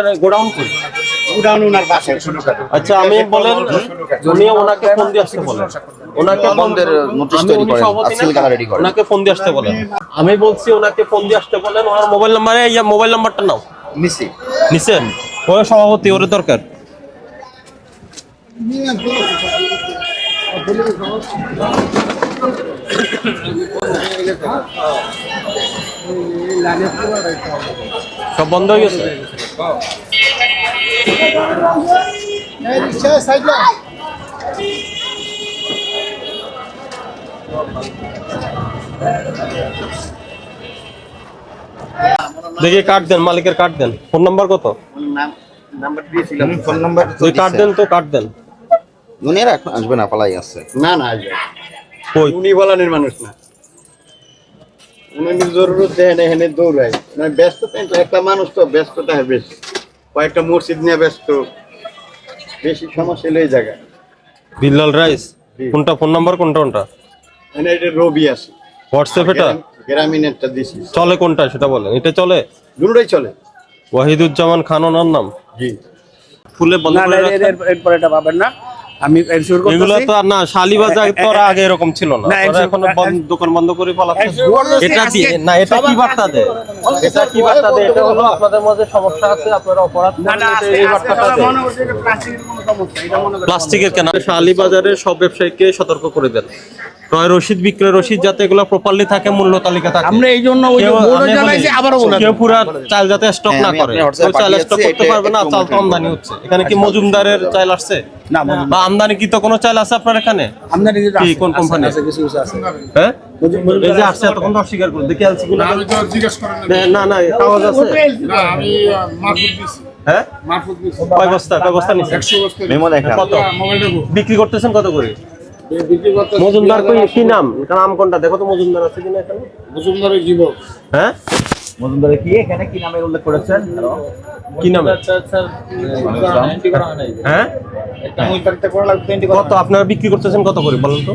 ওনার godown কই উড়ান ওনার আচ্ছা আমি বলেন উনি ওনাকে ফোন দিয়ে আসতে বলেন। ওনাকে আমাদের নোটিশ তৈরি উনি করেন সভাপতি আর সিল না? কালার রেডি করেন ওনাকে ফোন দিয়ে আসতে বলেন। আমি বলছি ওনাকে ফোন দিয়ে আসতে বলেন। ওনার মোবাইল নাম্বারে ইয়া মোবাইল নাম্বারটা নাও। নিছি নিছেন ও সভাপতি ওর দরকার। সব বন্ধ হয়ে গেছে? দেখি কার্ড দেন মালিকের কাট দেন। ফোন নাম্বার কত? নাম্বার দিয়েছিলাম ফোন নাম্বার কার্ড দেন তো কার্ড দেন। উনি আর এখন আসবে না পালাই আছে। না না আসবে কই? উনি বলানের মানুষ না। উনি জরুরত দেন এখানে দৌড়ায়। মানে ব্যস্ত তো একটা মানুষ তো ব্যস্ততা হয় বেশি। কয়েকটা মসজিদ নিয়ে ব্যস্ত বেশি সমস্যা হলো এই জায়গায়। বিল্লাল রাইস কোনটা ফোন নাম্বার কোনটা কোনটা? এখানে এটা রবি আছে। হোয়াটসঅ্যাপ এটা? গ্রামীণ একটা দিছি চলে কোনটা সেটা বলেন। এটা চলে? দুটোই চলে। ওয়াহিদুজ্জামান খান ওনার নাম? জি। ফুলে বন্ধ করে। এরপর এটা পাবেন না। আমি এনশিওর এগুলো তো না শালিবাজার তো আগে এরকম ছিল না। না, ওরা বন্ধ- দোকান বন্ধ করে এটা কি না এটা কি বার্তা দেয় এটা কি বার্তা দেয় এটা হলো আপনাদের মধ্যে সমস্যা আছে আপনারা অপরাধ না না এই বার্তাটা মনে প্লাস্টিকের কোনো সমস্যা এটা মনে প্লাস্টিকের কেন। শালিবাজারে সব ব্যবসায়ীকে সতর্ক করে দেন। ক্রয় রসিদ বিক্রয় রসিদ যাতে এগুলো প্রপারলি থাকে মূল্য তালিকা থাকে। আমরা এই জন্য ওই বোর্ডও জানাইছি বলি, আবারও বলে কেউ পুরা চাল যাতে স্টক হ্যাঁ, না করে। কেউ চাল স্টক করতে পারবে না চাল তো আমদানি হচ্ছে। এখানে কি মজুমদারের চাল আসছে? না বা আমদানি কি তো কোনো চাল আছে আপনার এখানে? কিছু কি, কোন কোম্পানি? আছে, কিছু কিছু আছে। হ্যাঁ? এই যে আসছে এতক্ষণ তো অস্বীকার করে দেখি আলসি গুলো আমি তো জিজ্ঞেস করেন না। না না কাগজ আছে। না আমি মারফত দিছি। হ্যাঁ? মারফত দিছি। কয় বস্তা কয় বস্তা নিচ্ছে একশো বস্তা মেমো দেখা কত? বিক্রি করতেছেন কত করে? মজুমদার কই কি নাম? নাম কোনটা? দেখো তো মজুমদার আছে কিনা এখানে। বসুন্ধরা যুবক হ্যাঁ? মজুমদারে কি? এখানে কি নামে উল্লেখ করেছেন? কি নামে? হ্যাঁ কত আপনারা বিক্রি করতেছেন কত করে বলুন তো?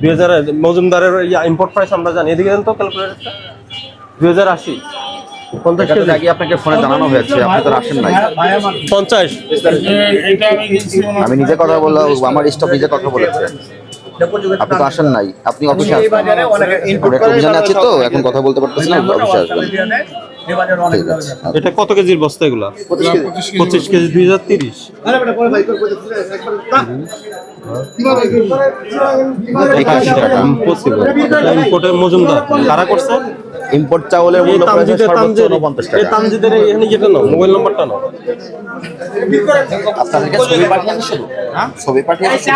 দুই হাজার মজুমদারের ইম্পোর্ট প্রাইস আমরা জানি। এদিকে দেন তো ক্যালকুলেটরটা দুই হাজার আশি। পঞ্চাশ কেজি। আগে আপনাকে ফোনে জানানো হয়েছে আপনি তো আসেন নাই। পঞ্চাশ। আমি নিজে কথা বললাম আমার স্টাফ নিজে কথা বলেছে। আপনি তো আসেন নাই আপনি অফিসে আসবেন। বাজারে অনেকে ইনপুট আমরা তো এখন কথা বলতে পারতেছি না অফিসে আসবেন। এই বাজারে অনেক ঠিক আছে। এটা কত কেজির বস্তা এগুলা? পঁচিশ কেজি। দুই হাজার তিরিশ। মজুমদার। কারা করছে? ইম্পোর্ট চাউলের মূল্য প্রায় তামজিদের সর্বোচ্চ তামজিদ উনপঞ্চাশ এই টাকা তামজিদের এখানে যেটা নাও মোবাইল নাম্বারটা নাও। আপনাদেরকে ছবি পাঠিয়েছি শুধু ছবি পাঠিয়েছি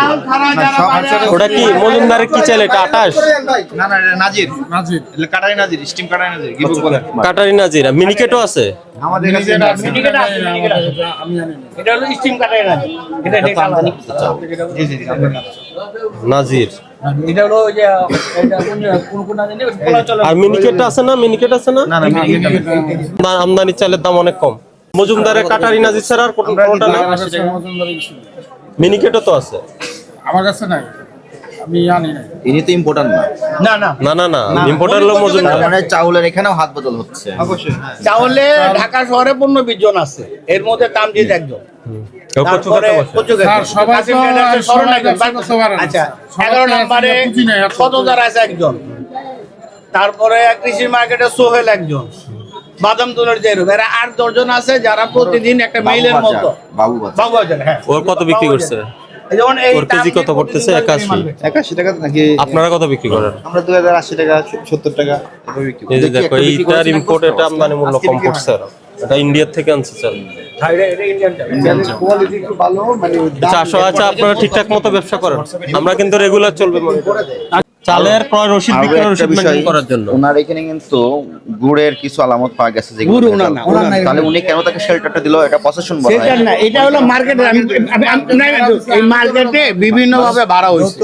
ওটা কি মজুমদারের কি চাইলে এটা আঠাশ না না এটা নাজির। নাজির। এটা কাটারি নাজির স্টিম কাটারি নাজির বলে কাটারি নাজিরা মিনিকেটও আছে। আমাদের কাছে মিনিকেট আছে, মিনিকেট আছে। আমি জানি না। এটা হলো স্টিম কাটাই না এটা জি জি। নাজির। এটা হলো ওই যে এটা কোন- কোন কোন জানি আর মিনিকেট আছে না? মিনিকেট আছে না? না না আমদানি চালের দাম অনেক কম। মজুমদারের কাটারি নাজির ছাড়া আর কোনো- কোনোটা। মিনিকেটও তো আছে। আমার কাছে নাই। আমি জানি না। ইনি তো ইম্পোর্টার না। না না। না না না। ইম্পোর্টার হলো মজুমদার। মানে চাউলের এখানেও হাত বদল হচ্ছে। অবশ্যই চাউলে ঢাকা শহরে জন আছে। এর মধ্যে তামজিদ একজন। তারপরে। আচ্ছা আছে। একজন। তারপরে কৃষি মার্কেটে সোহেল একজন। বাদাম তুলের যে রূপ। এরা আট দশজন আছে যারা প্রতিদিন একটা মেইলের মতো। বাবু বাবু হ্যাঁ। ওর কত বিক্রি করছে? যেমন এই ওর কেজি কত পড়তেছে? প্রতিদিন একাশি। মাল বেচে। একাশি টাকা নাকি আপনারা কত বিক্রি করেন আমরা টাকা টাকা এভাবে বিক্রি করি। দেখি এইটার ইম্পোর্ট এটা আমদানি মূল্য কম পড়ছে এটা ইন্ডিয়ার থেকে আনছে স্যার হ্যাঁ, এটা- এটা ইন্ডিয়ান চাল। কোয়ালিটি একটু ভালো মানে চারশো আছে আপনারা ঠিকঠাক মতো ব্যবসা করেন আমরা কিন্তু রেগুলার চলবে মনে। চালের ক্রয় রসিদ বিক্রয় রসিদ মেনটেন করার জন্য। ওনার এখানে কিন্তু গুড়ের কিছু আলামত পাওয়া গেছে যে গুড় ওনা না, তাহলে উনি কেন তাকে শেল্টারটা দিল? এটা পসেশন বলা সেটা না এটা হলো মার্কেটে আমি এই মার্কেটে বিভিন্ন ভাবে বাড়া হয়েছে।